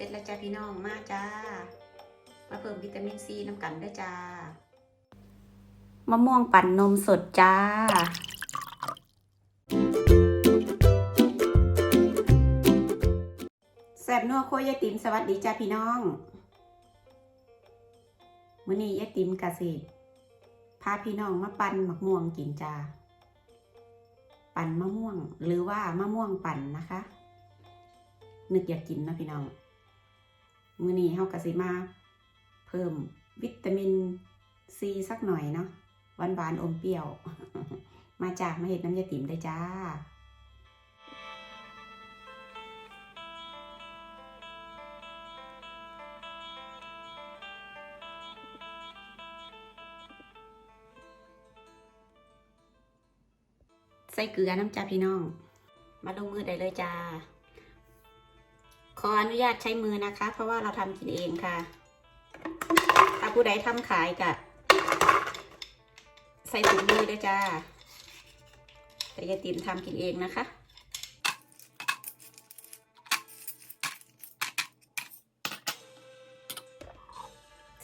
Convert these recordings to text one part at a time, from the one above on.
ร็จแล้วจ้าพี่น้องมาจ้า มาเพิ่มวิตามินซีน้ำกันด้วยจ้ามะม่วงปั่นนมสดจ้าแซบนัวโคยยายติ๋มสวัสดีจ้าพี่น้องมื้อนี้ยายติ๋มกะสิพาพี่น้องมาปั่นมะม่วงกินจ้าปั่นมะม่วงหรือว่ามะม่วงปั่นนะคะนึกอยากกินนะพี่น้อง มื้อนี้เฮากะสิมา เพิ่มวิตามินซีสักหน่อยเนาะหวานหวานอมเปรี้ยว มาจากมาเห็ดน้ำยาติ๋มได้จ้า ใส่เกลือน้ำจ้าพี่น้อง มาลงมือได้เลยจ้า ขออนุญาตใช้มือนะคะ เพราะว่าเราทำกินเองค่ะ ถ้าผู้ใดทำขายกะใส่ถุงมือด้วยจ้า แต่ยายติ๋มทำกินเองนะคะ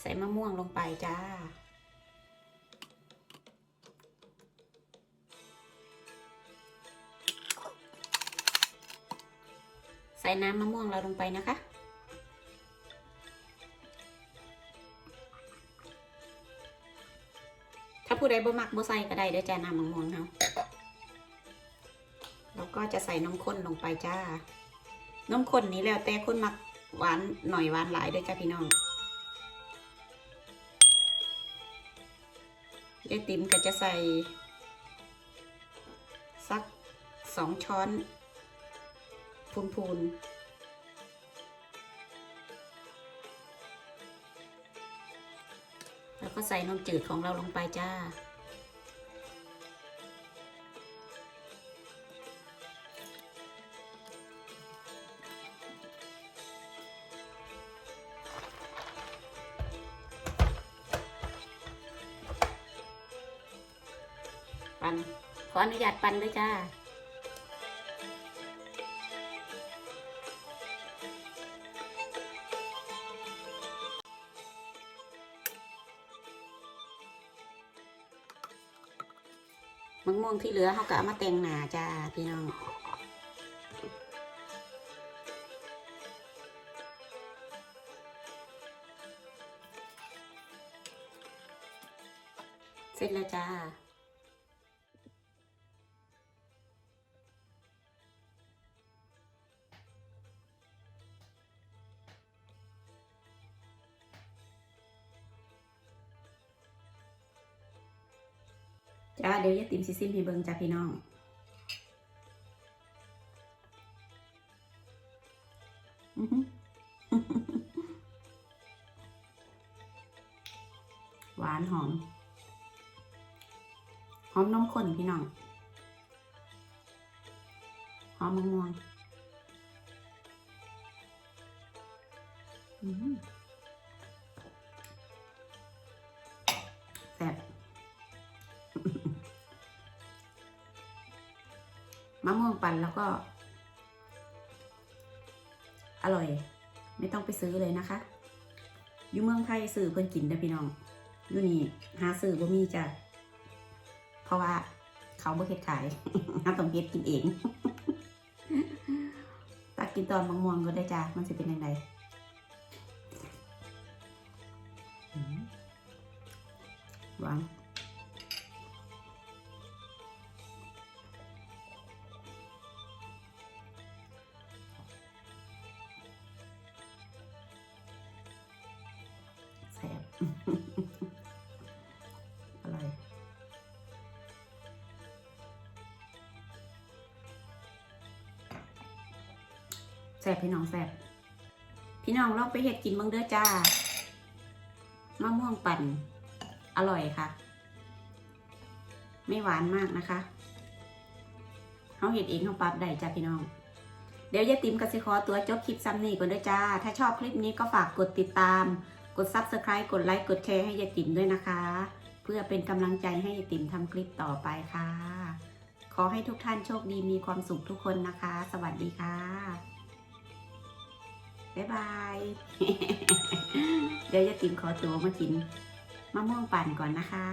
ใส่มะม่วงลงไปจ้า ส่น้ำมะม่วงเราลงไปนะคะ ถ้าผู้ใดบ่มักบ่ใส่ก็ได้เด้อจ้าน้ำมะม่วงเฮาแล้วก็จะใส่นมข้นลงไปจ้านมข้นนี้แล้วแต่คนมักหวานหน่อยหวานหลายด้อจ้าพี่น้องยายติ๋มก็จะใส่สักสองช้อน พูนๆแล้วก็ใส่นมจืดของเราลงไปจ้า ปันขออนุญาตปันด้วยจ้า มะม่วงที่เหลือเขาก็เอามาแต่งหนาจ้าพี่น้องเสร็จแล้วจ้า จ้าเดี๋ยวยายติ๋มซิซิมให้เบิ่งจ้าพี่น้องหวานหอม หอมนมข้นพี่น้อง หอมมะม่วงแซ่บ มะม่วงปั่นแล้วก็ อร่อย ไม่ต้องไปซื้อเลยนะคะอยู่เมืองไทยซื้อเพิ่นกินเด้พี่น้องอยู่นี่หาซื้อบ่มีจ้ะเพราะว่าเขาบ่เฮ็ดขายหาต้องเฮ็ดกินเองตักกินตอนมะม่วงก็ได้จ้ะมันจะเป็นยังไงหวาน แซ่บอร่อยแซ่บพี่น้องแซ่บพี่น้องลองไปเห็ดกินบ้างเด้อจ้ามะม่วงปั่น อร่อยค่ะ ไม่หวานมากนะคะเขาเห็ดเองเขาปรับได้จ้าพี่น้อง เดี๋ยวยายติ๋มกสิขอตัวจบคลิปซ้ำนี่ก่อนเด้อจ้า ถ้าชอบคลิปนี้ก็ฝากกดติดตาม กด Subscribe กดไลค์กดแชร์ให้ยายติ๋มด้วยนะคะ เพื่อเป็นกำลังใจให้ยายติ๋มทำคลิปต่อไปค่ะ ขอให้ทุกท่านโชคดีมีความสุขทุกคนนะคะ สวัสดีค่ะ บ๊ายบาย เดี๋ยวยายติ๋มขอตัวมากินมะม่วงปั่นก่อนนะคะ